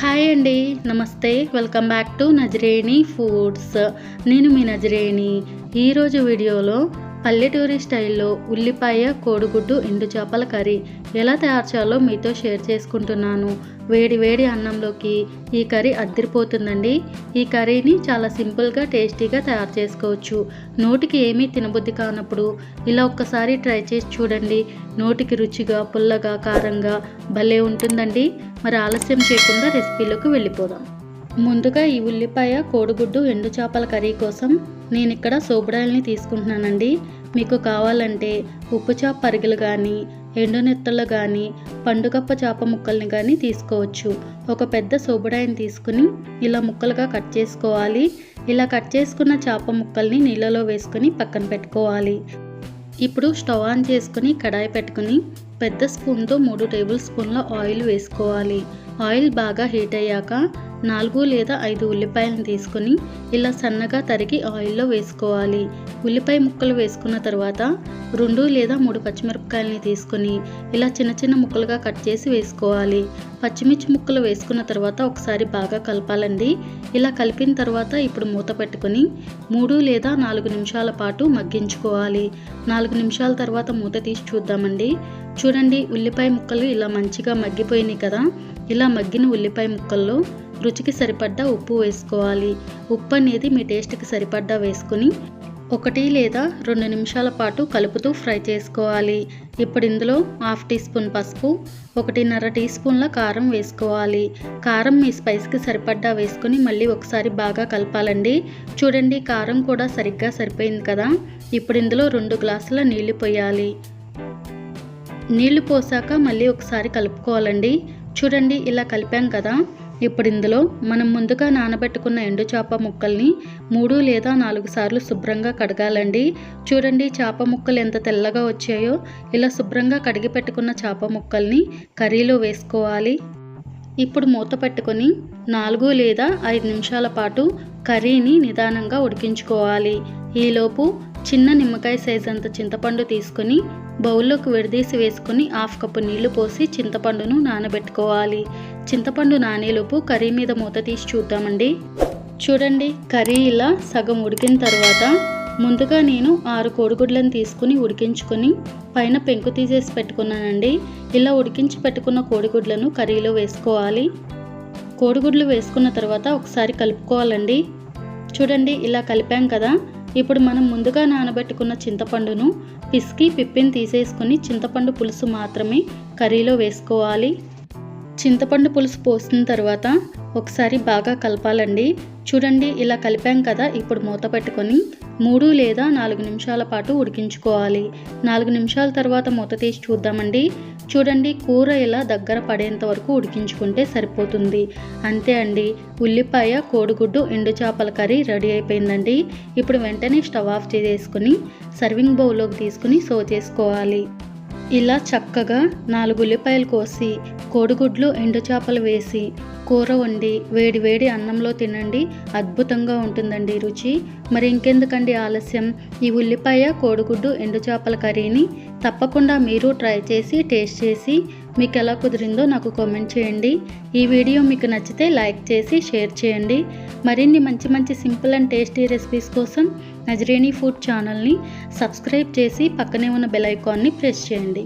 Hi అండి namaste. Welcome back to Nazareni foods. నేను మీ నజరేణి. ఈరోజు వీడియోలో పల్లెటూరి స్టైల్లో ఉల్లిపాయ కోడిగుడ్డు ఎండు చేపల కర్రీ ఎలా తయారు చేయాలో మీతో షేర్ చేసుకుంటున్నాను. వేడి వేడి అన్నంలోకి ఈ కర్రీ అద్దరిపోతుందండి. ఈ కర్రీని చాలా సింపుల్గా టేస్టీగా తయారు చేసుకోవచ్చు. నోటికి ఏమీ తినబుద్ధి కానప్పుడు ఇలా ఒక్కసారి ట్రై చేసి చూడండి. నోటికి రుచిగా పుల్లగా కారంగా భలే ఉంటుందండి. మరి ఆలస్యం చేయకుండా రెసిపీలోకి వెళ్ళిపోదాం. ముందుగా ఈ ఉల్లిపాయ కోడిగుడ్డు ఎండు చేపల కర్రీ కోసం నేను ఇక్కడ సోబుడాయల్ని తీసుకుంటున్నానండి. మీకు కావాలంటే ఉప్పు చేప పరిగెలు కానీ ఎండు నెత్తలు కానీ పండుగప్ప చేప ముక్కల్ని కానీ తీసుకోవచ్చు. ఒక పెద్ద సోబుడాయని తీసుకుని ఇలా ముక్కలుగా కట్ చేసుకోవాలి. ఇలా కట్ చేసుకున్న చేప ముక్కల్ని నీళ్ళలో వేసుకుని పక్కన పెట్టుకోవాలి. ఇప్పుడు స్టవ్ ఆన్ చేసుకుని కడాయి పెట్టుకుని పెద్ద స్పూన్తో మూడు టేబుల్ స్పూన్ల ఆయిల్ వేసుకోవాలి. ఆయిల్ బాగా హీట్ అయ్యాక నాలుగు లేదా ఐదు ఉల్లిపాయలను తీసుకొని ఇలా సన్నగా తరిగి ఆయిల్లో వేసుకోవాలి. ఉల్లిపాయ ముక్కలు వేసుకున్న తర్వాత రెండు లేదా మూడు పచ్చిమిరపకాయలని తీసుకొని ఇలా చిన్న చిన్న ముక్కలుగా కట్ చేసి వేసుకోవాలి. పచ్చిమిర్చి ముక్కలు వేసుకున్న తర్వాత ఒకసారి బాగా కలపాలండి. ఇలా కలిపిన తర్వాత ఇప్పుడు మూత పెట్టుకొని మూడు లేదా నాలుగు నిమిషాల పాటు మగ్గించుకోవాలి. నాలుగు నిమిషాల తర్వాత మూత తీసి చూద్దామండి. చూడండి ఉల్లిపాయ ముక్కలు ఇలా మంచిగా మగ్గిపోయినాయి కదా. ఇలా మగ్గిన ఉల్లిపాయ ముక్కల్లో రుచికి సరిపడ్డ ఉప్పు వేసుకోవాలి. ఉప్పు అనేది మీ టేస్ట్కి సరిపడ్డా వేసుకుని ఒకటి లేదా రెండు నిమిషాల పాటు కలుపుతూ ఫ్రై చేసుకోవాలి. ఇప్పుడు ఇందులో హాఫ్ టీ స్పూన్ పసుపు ఒకటిన్నర టీ స్పూన్ల కారం వేసుకోవాలి. కారం మీ స్పైస్కి సరిపడ్డా వేసుకుని మళ్ళీ ఒకసారి బాగా కలపాలండి. చూడండి కారం కూడా సరిగ్గా సరిపోయింది కదా? ఇప్పుడు ఇందులో రెండు గ్లాసుల నీళ్ళు పోయాలి. నీళ్ళు పోసాక మళ్ళీ ఒకసారి కలుపుకోవాలండి. చూడండి ఇలా కలిపాం కదా? ఇప్పుడు ఇందులో మనం ముందుగా నానబెట్టుకున్న ఎండు చేప ముక్కల్ని మూడు లేదా నాలుగు సార్లు శుభ్రంగా కడగాలండి. చూడండి చేప ముక్కలు ఎంత తెల్లగా వచ్చాయో. ఇలా శుభ్రంగా కడిగి పెట్టుకున్న చేప ముక్కల్ని కర్రీలో వేసుకోవాలి. ఇప్పుడు మూత పెట్టుకొని నాలుగు లేదా ఐదు నిమిషాల పాటు కర్రీని నిదానంగా ఉడికించుకోవాలి. ఈలోపు చిన్న నిమ్మకాయ సైజ్ అంత చింతపండు తీసుకొని బౌల్లోకి విడదీసి వేసుకొని హాఫ్ కప్పు నీళ్ళు పోసి చింతపండును నానబెట్టుకోవాలి. చింతపండు నానేలోపు కర్రీ మీద మూత తీసి చూద్దామండి. చూడండి కర్రీ ఇలా సగం ఉడికిన తర్వాత ముందుగా నేను ఆరు కోడిగుడ్లను తీసుకుని ఉడికించుకొని పైన పెంకు తీసేసి పెట్టుకున్నానండి. ఇలా ఉడికించి పెట్టుకున్న కోడిగుడ్లను కర్రీలో వేసుకోవాలి. కోడిగుడ్లు వేసుకున్న తర్వాత ఒకసారి కలుపుకోవాలండి. చూడండి ఇలా కలిపాం కదా. ఇప్పుడు మనం ముందుగా నానబెట్టుకున్న చింతపండును పిసికి పిప్పిని తీసేసుకుని చింతపండు పులుసు మాత్రమే కర్రీలో వేసుకోవాలి. చింతపండు పులుసు పోసిన తర్వాత ఒకసారి బాగా కలపాలండి. చూడండి ఇలా కలిపాం కదా ఇప్పుడు మూత పెట్టుకొని మూడు లేదా నాలుగు నిమిషాల పాటు ఉడికించుకోవాలి. నాలుగు నిమిషాల తర్వాత మూత తీసి చూద్దామండి. చూడండి కూర ఇలా దగ్గర పడేంత వరకు ఉడికించుకుంటే సరిపోతుంది. అంతే అండి. ఉల్లిపాయ కోడిగుడ్డు ఎండు చేపల కర్రీ రెడీ అయిపోయిందండి. ఇప్పుడు వెంటనే స్టవ్ ఆఫ్ చేసేసుకుని సర్వింగ్ బౌల్లోకి తీసుకుని సర్వ్ చేసుకోవాలి. ఇలా చక్కగా నాలుగు ఉల్లిపాయలు కోసి కోడిగుడ్లు ఎండు చేపలు వేసి కూర వండి వేడి వేడి అన్నంలో తినండి. అద్భుతంగా ఉంటుందండి రుచి. మరి ఇంకెందుకండి ఆలస్యం? ఈ ఉల్లిపాయ కోడిగుడ్డు ఎండు చేపల కర్రీని తప్పకుండా మీరు ట్రై చేసి టేస్ట్ చేసి మీకు ఎలా కుదిరిందో నాకు కామెంట్ చేయండి. ఈ వీడియో మీకు నచ్చితే లైక్ చేసి షేర్ చేయండి. మరిన్ని మంచి మంచి సింపుల్ అండ్ టేస్టీ రెసిపీస్ కోసం నజరేణి ఫుడ్ ఛానల్ని సబ్స్క్రైబ్ చేసి పక్కనే ఉన్న బెల్ ఐకాన్ని ప్రెస్ చేయండి.